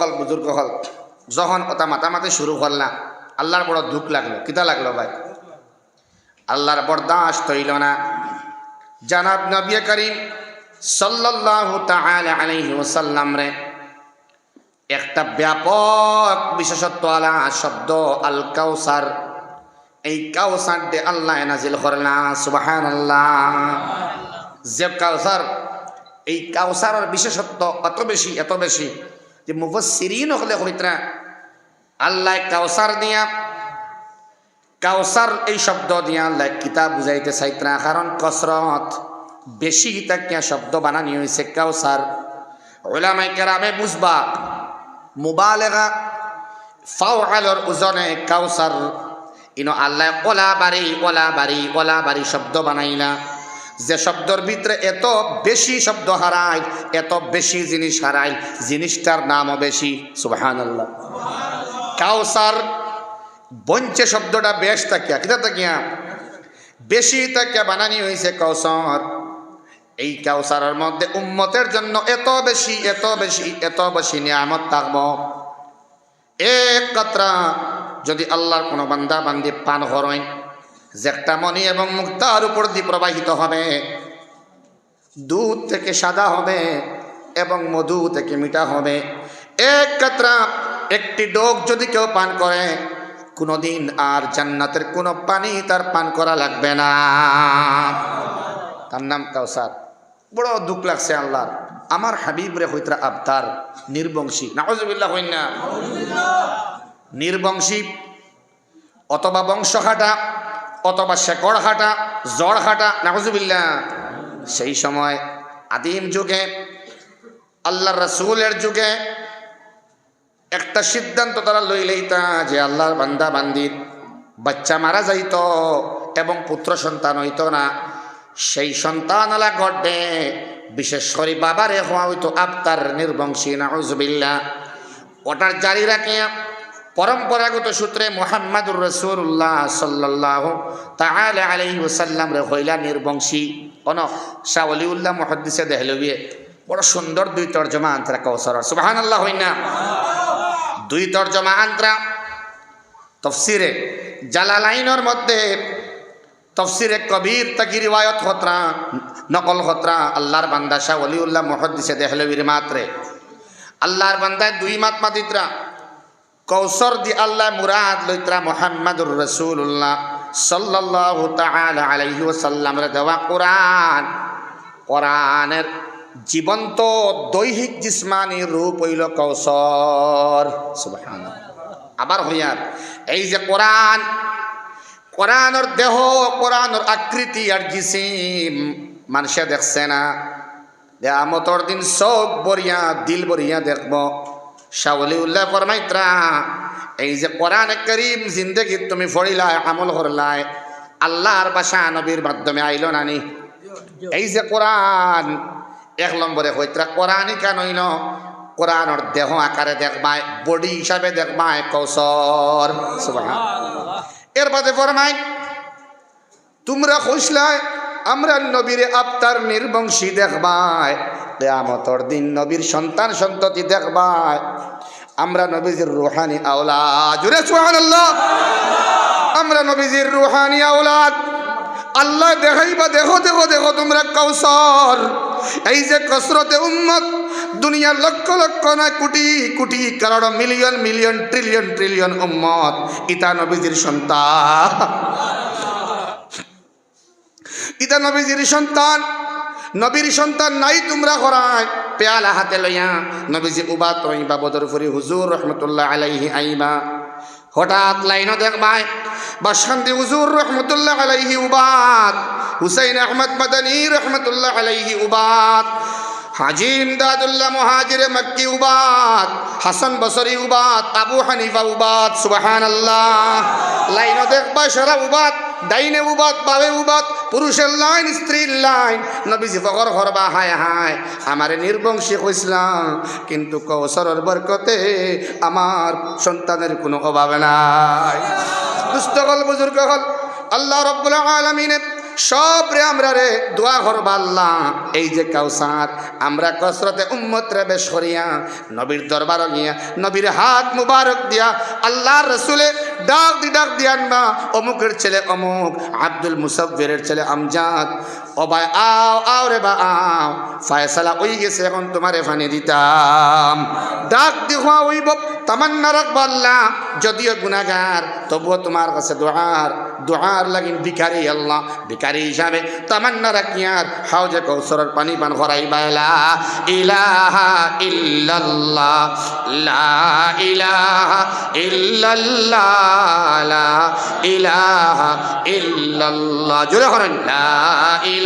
হল, বুজুর্গ হল, যখন কথা মাতামাতি শুরু করলাম, আল্লাহর বড় দুঃখ লাগল। কিতা লাগল ভাই? আল্লাহর বরদাস্ত হইল না। জানাব নবী করিম সাল্লাল্লাহু রে, একটা ব্যাপক বিশেষত্ব আলা শব্দ আল কাউসার। এই কাউসার দে আল্লাহ নাজিল করলা সুবাহান আল্লাহ যে কাউসার, এই কাউসারের বিশেষত্ব এত বেশি এত বেশি যে মুফসিরিন হলে হইতরা আল্লাহ কাউসার দিয়া, কাউসার এই শব্দ দিয়া আল্লাহ কিতাব বুঝাইতে চাইতরা কারণ কসরত বেশি তাকিয়া শব্দ বানানি হয়েছে কাউসার। ওলামাই কেরামে বুঝবা, মুবালেগা ফাও আলোর ওজনে কাউসার ইনো আল্লাহ ওলা বাড়ি ওলা বাড়ি ওলা বাড়ি শব্দ বানাইলা। যে শব্দর ভিতরে এত বেশি শব্দ হারায়, এত বেশি জিনিস হারায়, জিনিসটার নামও বেশি সুবাহান আল্লাহ কাউসার, বঞ্চে শব্দটা বেশ তাকিয়া, কিতা তাকিয়া? বেশি তাকিয়া বানানি হয়েছে কাউসার। এই কাউসারের মধ্যে উম্মতের জন্য এত বেশি এত বেশি এত বেশি নিয়ামত থাকব। এক কাতরা যদি আল্লাহর কোনো বান্দা বান্দি পান হরয় একটা মনি এবং মুক্তার উপর দিয়ে প্রবাহিত হবে, দুধ থেকে সাদা হবে এবং মধু থেকে মিঠা হবে। এক কাতরা একটি ডোক যদি কেউ পান করে, কোনোদিন আর জান্নাতের কোনো পানি তার পান করা লাগবে না। তার নাম কাউসার। বড় দুঃখ লাগছে আল্লাহর। আমার হাবিব রে হইতরা আবতার নির্বংশী। নাহজবিল্লাহ হইন নির্বংশী, অথবা বংশহাটা অথবা শেকড় হাটা জড় হাটা নাহজুবিল্লা সেই সময় আদিম যুগে আল্লাহ রসুলের যুগে একটা সিদ্ধান্ত তারা লইলেই তা, যে আল্লাহর বান্দা, বান্দির বাচ্চা মারা যাইত এবং পুত্র সন্তান হইত না। সেই সন্তান আলা গড্ডে বিশেষ করে বাবারে হওয়া হইতো আবতার, নির্বংশী নাহজুবিল্লা ওটার জারি রাখিয়া পরম্পরাগত সূত্রে মোহাম্মদুর রসুল্লাহ সাল্লাহ তাহলে আলহি ওসাল্লাম রে হইলা নির্বংশী। অন শাহ মহদ্দিসে দেহলবিয়ে। বড় সুন্দর দুই তর্জমা আন্তরা কৌসর সুবাহান আল্লাহ হইনা। দুই তর্জমা আন্তরা তফসিরে জালালাইনের মধ্যে তফসিরে কবির তাকি রিওয়ায়ত হতরা নকল হতরা আল্লাহর বান্দা শাহ অলিউল্লাহ মহদ্দিসে দেহলবির মাত্রে। আল্লাহর বান্দায় দুই মাত মাতিত্রা কৌসর দি আল্লাহ মুরাদ লইত্রা মোহাম্মদুর রসুল্লাহ সাল্লাহ তাআলা আলাইহি ওয়াসাল্লামের দেওয়া কোরআন। কোরআনের জীবন্ত দৈহিক জিসমানি রূপ হইল কৌসর আবার হইয়ার এই যে কোরআন, কোরআনের দেহ, কোরআনের আকৃতি আর জিসিম, মানুষে দেখছে না। আমতর দিন সব বরিয়া দিল বরিয়া দেখব। শাওলি উল্লাহ ফরমাইত্রা, এই যে কোরআন করিম জিন্দগি তুমি ফড়িলায় আমল করলায় আল্লাহর বাসা নবীর মাধ্যমে আইল নানি এই যে কোরআন, এক নম্বরে হইত্রা, কোরআনই কেন হইল? কোরআনর দেহ আকারে দেখবায়, বডি হিসাবে দেখবায় কৌশর এর বাদে ফরমাই তোমরা খুশলায় আমরা নবীর আবতার নির্বংশী দেখবায় কেয়ামতর দিন নবীর সন্তান সন্ততি দেখবায় আমরা নবীজির রুহানি আওলাদ। জুড়ে আমরা নবীজির রুহানি আওলাদ। আল্লাহ দেখাইবা, দেখো দেখো দেখো তোমরা কৌশল এই যে কসরতে উম্মত দুনিয়ার লক্ষ লক্ষ নয়, কোটি কোটি, কারণ মিলিয়ন মিলিয়ন, ট্রিলিয়ন ট্রিলিয়ন উম্মত। ইতা নবীজির সন্তান। ইতা নবীজির সন্তান, নবীর সন্তান নাই তোমরা করায় পেয়ালা হাতে লইয়া নবীজি উবা তৈবা বদর ফুরি, হুজুর রহমতুল্লাহ আলাইহি আইবা হঠাৎ লাইনও দেখবাই বাসকান্দি হুজুর রহমতুল্লাহ আলাইহি উবাদ। হুসাইন আহমদ মাদানী রহমতুল্লাহ আলাইহি উবাদ। হাজি ইমদাদুল্লাহ মহাজির মক্কি উবাদ। হাসান বসরি উবাদ। আবু হানিফা উবাদ। সুবাহান আল্লাহ লাইন দেখবা সারা উবাদ, ডাইনে উবাদ বাবে উবাদ। পুরুষের লাইন, স্ত্রীর লাইন। নবীজি ফকর করবা হায় হায়। আমার নির্বংশী কইসলাম কিন্তু কৌশরের বরকতে আমার সন্তানের কোনো অভাব নাই। দুস্থ হল বুজুর্গ হল আল্লাহ রব্বুল আলমিনে সব রে আমরা রে দোয়া করবা আল্লাহ। এই যে কাউসার আমরা কসরতে উম্মত রে বেশ করিয়া, নবীর দরবার গিয়া, নবীর হাত মুবারক দিয়া আল্লাহ রসুলে ডাক দি ডাক দিয়ান না। অমুকের ছেলে অমুক আব্দুল মুসাফিরের ছেলে আমজাদ। ও আও আও রে বা আও। ফায়সালা ওই গেছে, এখন তোমারে ফানি দিতাম। ডাক দিহা ওইব, তামান্না রাখবা আল্লাহ। যদিও গুনাগার তবুও তোমার কাছে দোয়ার। দোয়ার লাগিন ভিখারি আল্লাহ, ভিখারি হিসাবে তামান্না রাখিয়ার। হাউজে কৌসরের পানি পান করাই বাইলা ইলাহা ইল্লাল্লাহ, লা ইলাহা ইল্লাল্লাহ, লা ইলাহা ইল্লাল্লাহ। জোরে করেন, লা ইলাহা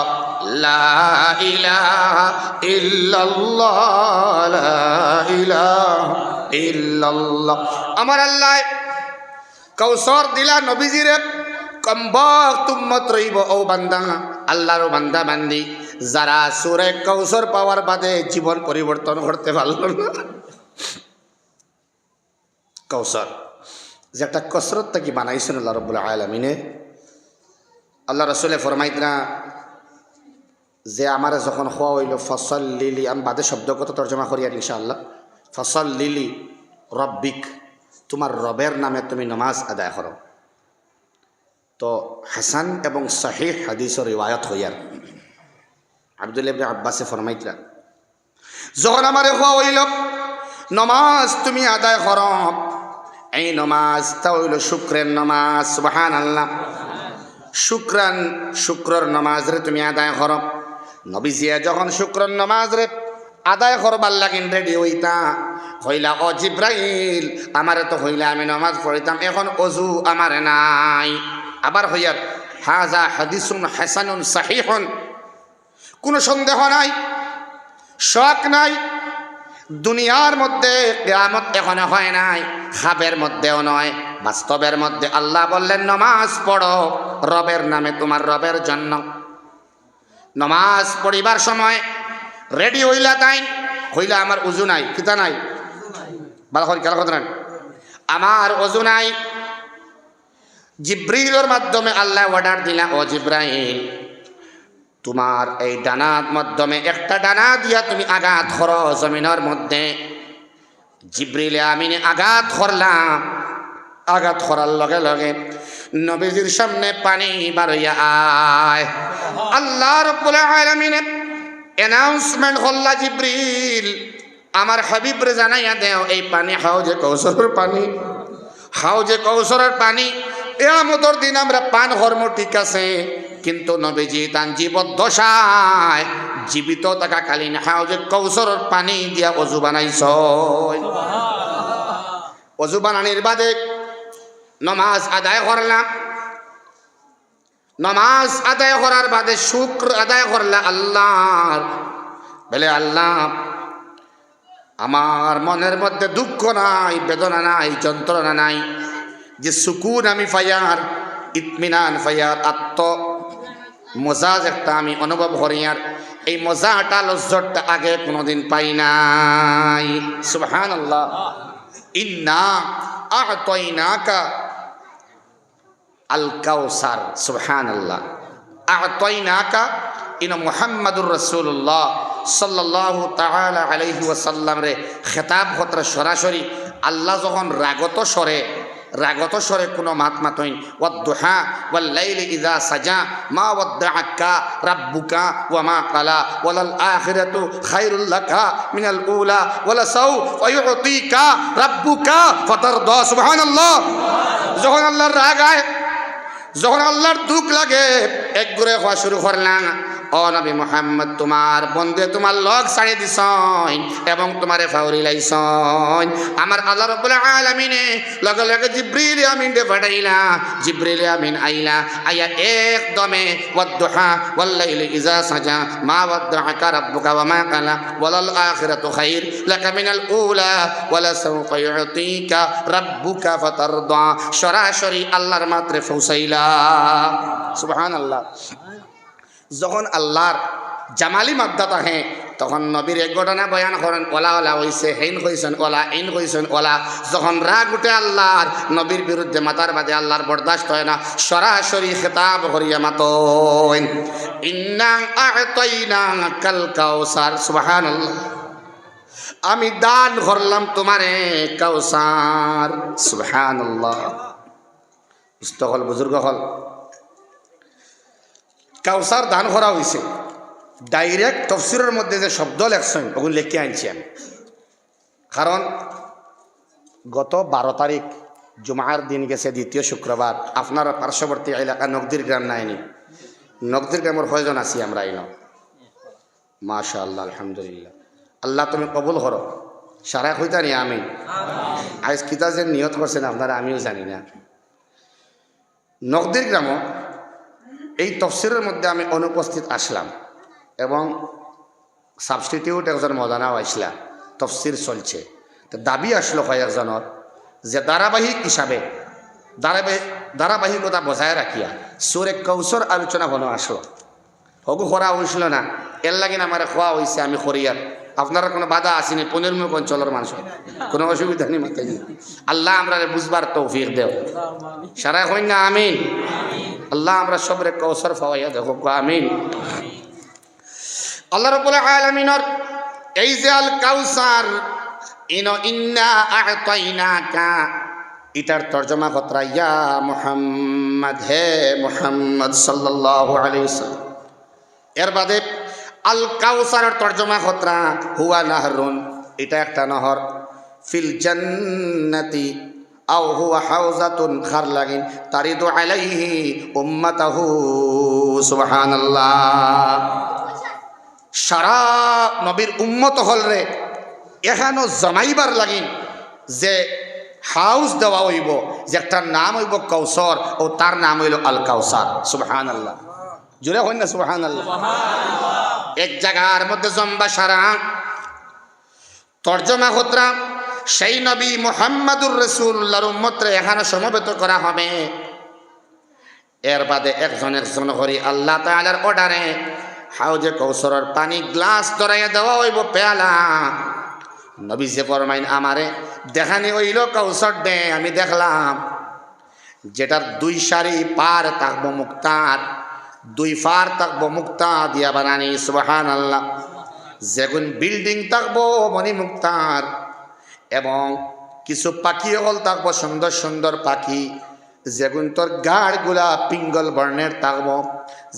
লা আমার আল্লাহ কৌসর দিলা নবীজিরে কম্বক আল্লাহর বান্দা বান্দি যারা সুরে কৌসর পাওয়ার বাদে জীবন পরিবর্তন করতে পারল না। কৌসর যে একটা কসরত কি বানাইছেন আল্লাহ রব্বুল আলমিনে। আল্লাহ রসুলে ফরমাইত না যে আমার যখন খোয়া হইল, ফসল লিলি আমি বাদে শব্দগত তর্জমা করি আর ইনশাআল্লাহ। ফসল লিলি রব্বিক তোমার রবের নামে তুমি নমাজ আদায় করো। তো হাসান এবং শাহিহ হাদিসের রিওয়ায়ত হইয়ার আব্দুল আব্বাসে ফরমাইতরা, যখন আমার খোয়া হইল, নমাজ তুমি আদায় করো। এই নমাজ তা হইল শুক্রের নমাজ সুবাহান আল্লাহ শুক্রান শুক্রর নমাজ রে তুমি আদায় করো। নবীজিয়া যখন শুক্র নমাজ রে আদায় করবার লাগিন রেডি হইতা হইলা ও জিব্রাইল, আমারে তো হইলা আমি নমাজ পড়িতাম, এখন অজু আমারে নাই। আবার হইয়ার হাজা হাদিসুন হাসানুন সাহিহুন। কোনো সন্দেহ নাই শখ নাই, দুনিয়ার মধ্যে কেয়ামত এখনও হয় নাই খাবের মধ্যেও নয়, বাস্তবের মধ্যে আল্লাহ বললেন, নমাজ পড়ো, রবের নামে তোমার রবের জন্য। নমাজ পড়িবার সময় রেডি হইলা তাই, হইলা আমার উজু নাই কিতা নাই। ভালো করে খেলা কথা আমার অজু নাই। জিব্রিলের মাধ্যমে আল্লাহ অর্ডার দিলা ও জিব্রাইল, তোমার এই ডানার মাধ্যমে একটা ডানা দিয়া তুমি আঘাত করো জমিনের মধ্যে। জিব্রিলে আমিনে আঘাত করলাম। আঘাত করার লগে লগে নবীজির সামনে পানি বারইয়া আয়। আল্লাহ রব্বুল আলামিনে অ্যানাউন্সমেন্ট হল্লা জিব্রিল আমার হাবিবরে জানাইয়া দেও এই পানি হাউজে কৌশলের পানি হাউজে কৌশলের পানি। এমতর দিন আমরা পান হর্ম ঠিক আছে কিন্তু নবীজি তান জীবদ্দশায় জীবিত থাকাকালীন হাউজে কৌশলের পানি দিয়া অজু বানাইছ। অজু বানানির বাদে নমাজ আদায় করলাম নমাজ আদায় করার বাদে শুক্র আদায় করলে আল্লাহ বলে, আল্লাহ, আমার মনের মধ্যে দুঃখ নাই, বেদনা নাই, যন্ত্রণা নাই। যে সুকুন আমি ফাইয়ার ইতমিনান ফাইয়ার আত্ম মজাজ একটা আমি অনুভব করিয়ার এই মজাটা লজ্জতটা আগে কোনোদিন পাই নাই। সুবহান আল্লাহ ইন্না আতইনাকা আল কাউসার সুবহান আল্লাহ আতইনাকা ইন মুহাম্মাদুর রাসূলুল্লাহ সাল্লাল্লাহু তাআলা আলাইহি ওয়াসাল্লাম রে খেতাব হতরা সরাসরি আল্লাহ যখন রাগত সরে রাগত স্বরে কোনো মাত মাতইন, ওয়াদ্দুহা ওয়াল্লাইলি ইযা সাজা, মা ওয়াদ্দাআকা রাব্বুকা ওয়া মা কালা ওয়ালাল আখিরাতু খায়রুল লাকা মিনাল উলা ওয়ালা সাউ ওয়ায়ুতিকা রাব্বুকা ফাতারদা, সুবহানাল্লাহ। যখন আল্লাহর রাগ আয় যখন আল্লাহর দুঃখ লাগে এক ঘুরে হওয়া শুরু করলাম ও নবী মোহাম্মদ, তোমার বন্ধে তোমার লগ ছাড়িয়ে দিছন এবং তোমারে ফাউরি লাইছন আমার আল্লাহ রব্বুল আলামিনে লগে লগে জিব্রিল আমিন দে পাঠাইলা, জিব্রিল আমিন আইলা আইয়া একদমে ওয়াদ্দুহা ওয়াল্লাইলি ইজা সাজা, মা ওয়াদ্দাআকা রাব্বুকা ওয়া মা কালা, ওয়ালাল আখিরাতু খাইর, লাকা মিনাল উলা ওয়ালা সাওফা ইউতিকা রাব্বুকা ফাতারদা। সরাসরি আল্লাহর মাত্রে ফৌসাইলা সুবহানাল্লাহ। যখন আল্লাহর জামালি মাদ্দাত আহে, তখন নবীর এক ঘটনা বয়ান করেন, ওলা ওলা হইছে হেইন কইছেন ওলা, ইন কইছেন ওলা। যখন রাগ উঠে আল্লাহর, নবীর বিরুদ্ধে মাতার বাদে আল্লাহর বরদাস্ত হয় না, সরাসরি খেতাব করিয়া কাউসার সুবহানাল্লাহ। আমি দান করলাম তোমারে, কাউসার ইস্তহল বুজুর্গ হল। কাউসার দান করা হয়েছে ডাইরেক্ট তফসিরের মধ্যে যে শব্দ লেখছেন ওগুলো লিখে আনছি আমি। কারণ গত বারো তারিখ জুমার দিন গেছে দ্বিতীয় শুক্রবার। আপনার পার্শ্ববর্তী এলাকা নগদির গ্রাম নাইনি নগদির গ্রামের কয়জন আছি আমরা আইন মাশা আল্লাহ আলহামদুলিল্লাহ। আল্লাহ তুমি কবুল করো। সারা হইতা নি আমি আজ কিতা যে নিয়ত করছেন আপনারা, আমিও জানি না। নগদির গ্রামও এই তফসিরের মধ্যে আমি অনুপস্থিত আসলাম এবং সাবস্টিটিউট একজন মদানাও আসলা। তফসির চলছে। তো দাবি আসলো কয়েকজনের যে ধারাবাহিক হিসাবে ধারাবাহিক ধারাবাহিকতা বজায় রাখিয়া সুরে কৌশর আলোচনা কোনো আসলো। হগু খরা হয়েছিল না। এর লাগিন আমার খোয়া হয়েছে আমি খরিয়ার আপনারা কোনো বাধা আসেনি পনেরমুখ অঞ্চলের মানুষ কোনো অসুবিধা নেই মাথায় আল্লাহ আমরা বুঝবার তৌফিক দেও সারা হই না, আমিন। আল্লাহ আমরা সবরে কৌশর ফাওয়াইয়া দেখো আমিন। আল্লাহ রব্বুল আলামিনের এই যে আল কাউসার, ইন ইন্না আ'তাইনাকা, এটার তর্জমা কতরা ইয়া মুহাম্মদ, হে মুহাম্মদ সাল্লাল্লাহু আলাইহি ওয়াসাল্লাম। এর বাদে আল কাউসারের তর্জমা কতরা হুয়া নাহরুন, এটা একটা নহর। ফিল জান্নাতি আও হুয়া হাউজাতুন খার লাগিন তারিদু আলাইহি উম্মাতাহু সুবহানাল্লাহ। সারা নবীর উম্মত হল রে এখানো জমাইবার লাগিন যে হাউস দেওয়া হইব যে একটা নাম হইব কৌসর ও তার নাম হইল আল কাউসার সুবহান আল্লাহ জুড়ে হইন না সুবহান আল্লাহ এক জায়গার মধ্যে জম্বা সারা তর্জমা খতরা সেই নবী মোহাম্মদুর রসুল্লাহর উম্মতরে এখানে সমবেত করা হবে। এর বাদে একজন একজন হরি আল্লাহ তালার অর্ডারে হাউজে কৌসরের পানি গ্লাস ধরাইয়া দেওয়া হইব পেয়ালা। নবী যে ফরমাইন, আমারে দেখানি হইল কৌসর দে, আমি দেখলাম যেটার দুই সারি পার থাকব মুক্তার, দুই ফার থাকব মুক্তা দিয়া বানানি সুবাহান আল্লাহ যেগুন বিল্ডিং থাকব মণি মুক্তার এবং কিছু পাখি হল থাকব সুন্দর সুন্দর পাখি যেগুন তোর গাড়গুলা পিঙ্গল বর্ণের থাকব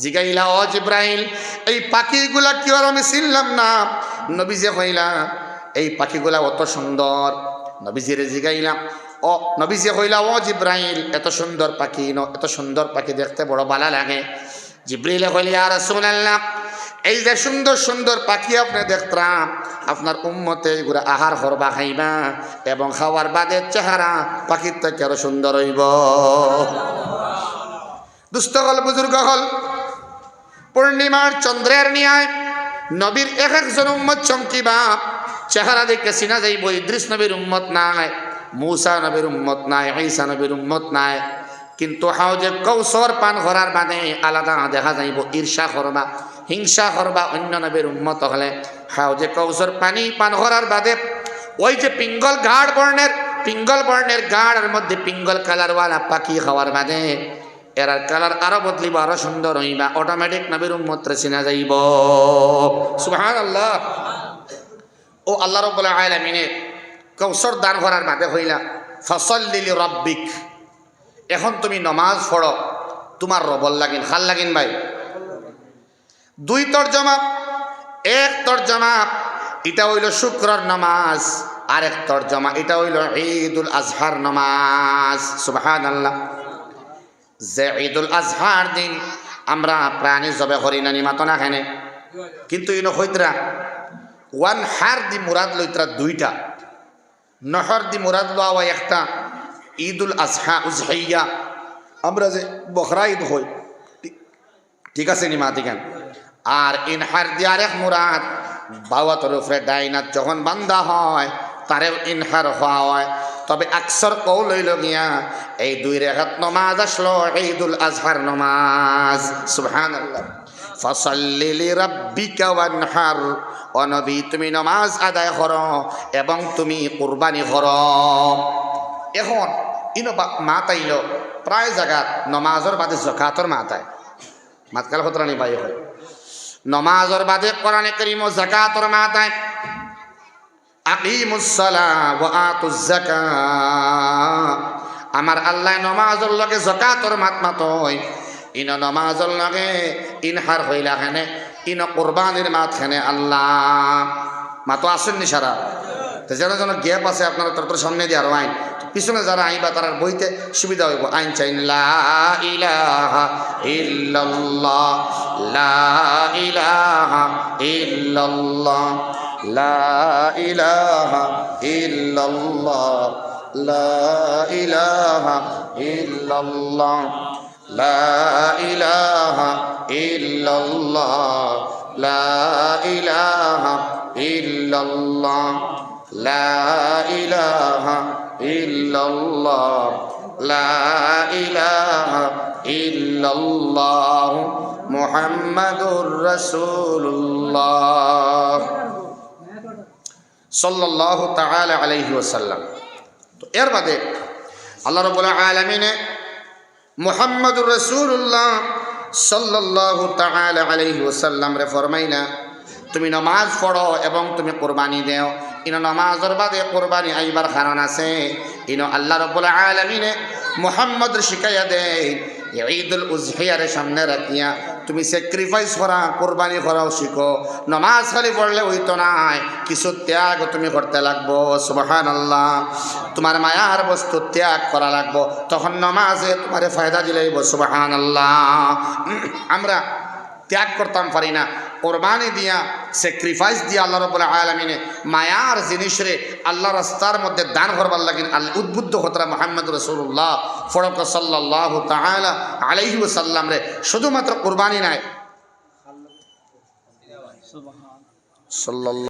জিগাইলা অজ ইব্রাহিম এই পাখিগুলা কি আর আমি চিনলাম না? নবী যে কইলা, এই পাখিগুলা অত সুন্দর। নবীজিরে জিগাইলাম ও নবীজি কইলা, ও জিব্রাহিল এত সুন্দর পাখি এত সুন্দর পাখি দেখতে বড় ভালো লাগে। জিব্রিলে কইলে আর রাসূলুল্লাহ, এই যে সুন্দর সুন্দর পাখি আপনি দেখতাম, আপনার উম্মতে এগুলো আহার করবা খাইবা এবং খাওয়ার বাদে চেহারা পাখির থেকে আরও সুন্দর হইব। দুস্থ হল, বুজুর্গ হল। পূর্ণিমার চন্দ্রের নিয়ায় নবীর এক একজন উম্মত চমকিবা চেহারা দেখে চিনা যাইব, ইদ্রিস নবীর উম্মত নাই, মূসা নবীর উম্মত নাই, ঈসা নবীর উম্মত নাই। কিন্তু হাউজে কৌশর পান করার বাদে আলাদা দেখা যাইব, ঈর্ষা করবা হিংসা করবা অন্য নবীর উম্মত হলে। হাউজে কৌশর পানি পান করার বাদে, ওই যে পিঙ্গল ঘাড় বর্ণের পিঙ্গল বর্ণের গাড়ের মধ্যে পিঙ্গল কালারওয়ালা পাখি খাওয়ার বাদে এরার কালার আরও বদলিব আরও সুন্দর হইবা অটোমেটিক নবীর উম্মতরে চিনা যাইব। সুহান আল্লাহ ও আল্লাহ রব্বুল আলামিনের কৌশর দান করার বাদে হইলা ফসল্লিলি রব্বিক এখন তুমি নমাজ পড়ো। তোমার রবল লাগিন, খাল লাগিন ভাই। দুই তর্জমা এক তর্জমা এটা হইল শুক্রর নামাজ এক তর্জমা, এটা হইল ঈদুল আজহার নামাজ। সুবহান আল্লাহ যে ঈদুল আজহার দিন আমরা প্রাণী জবে করি না, নিমাত না খানে কিন্তু ইনো হইতরা ওয়ান হার দি মুরাদ লইতরা দুইটা, নহর দি মুরাদ লওয়া একটা ঈদুল আজহা উজহাইয়া। আমরা যে বখরা ঈদ হই ঠিক- আছে নি মাতিকান আর ইনহার দি আরেক মুরাদ, বাবা তরফরে ডাইনাত যখন বান্দা হয় তারেও ইনহার হওয়া হয়। তবে আকসর কৌ লইল গিয়া, এই দুই রেখাত নমাজ আসলো, ঈদুল আজহার নমাজ। আল্লাহ ফসল্লিলি রাব্বিকা ওয়ানহার। ও নবী, তুমি নমাজ আদায় করো এবং তুমি কুরবানি করো। এখন, ইনো মাত আইল প্রায় জায়গাত নমাজর বাদে জকাতর মাত আয় মাতকাল হতরানি বাই হয়। নমাজর বাদে কোরআনে করিম ও জাকাতর মাত আয় আমার আল্লাহ নমাজর লগে জাকাতর মাত মাতই। ইন নমাজর লগে ইনহার হইলা খানে ইন কুরবানির মাত খানে আল্লাহ। মাতো আসেন নি সারা তো যারা যেন গ্যাপ আছে আপনারা তোর সামনে দিয়ে আরও আইন। পিছনে যারা আইবা তারা বইতে সুবিধা হইব। আইন চাইন ইলাহা ইল্লাল্লাহ, লা লা ইলাহা ইল্লাল্লাহ, লা ইলাহা লা ইলাহা ইল্লাল্লাহ, লা ইলাহা ইল্লাল্লাহ, লা ইলাহা ইল্লাল্লাহ, লা ইলাহা ইল্লাল্লাহ মুহাম্মাদুর রাসূলুল্লাহ। সাল্লাল্লাহু তাআলা আলাইহি ওয়াসাল্লাম। তো এর বাদে আল্লাহ রাব্বুল আলামিনে মুহাম্মাদুর রাসূলুল্লাহ সাল্লাল্লাহু তাআলা আলাইহি ওয়াসাল্লাম রে ফরমাইলা, তুমি নমাজ পড়ো এবং তুমি কোরবানি দেও। ইনো নমাজের বাদে কোরবানি আইবার কারণ আছে। ইনো আল্লাহ রব্বুল আলমিনে মোহাম্মদ শিখাইয়া দেয়, ঈদুল উজহিয়ারে সামনে রাখিয়া তুমি স্যাক্রিফাইস করা, কোরবানি করাও শিখো। নমাজ খালি পড়লে হইতো নাই কিছু ত্যাগ তুমি করতে লাগবো সুবাহান আল্লাহ তোমার মায়ার বস্তু ত্যাগ করা লাগবো, তখন নমাজে তোমারে ফায়দা দিলেইব সুবাহান আল্লাহ আমরা ত্যাগ করতাম পারি না কোরবানি দিয়া স্যাক্রিফাইস দিয়া আল্লাহ রবুল্লা আলমিনে মায়ার জিনিস রে আল্লাহ রাস্তার মধ্যে দান করবার লাগিন আল্লাহ উদ্বুদ্ধ হতরা মোহাম্মদ রসুল্লাহ ফরক সাল্লাহ আলাইহি সাল্লাম রে। শুধুমাত্র কোরবানি নাই। সাল্লাল্লাহু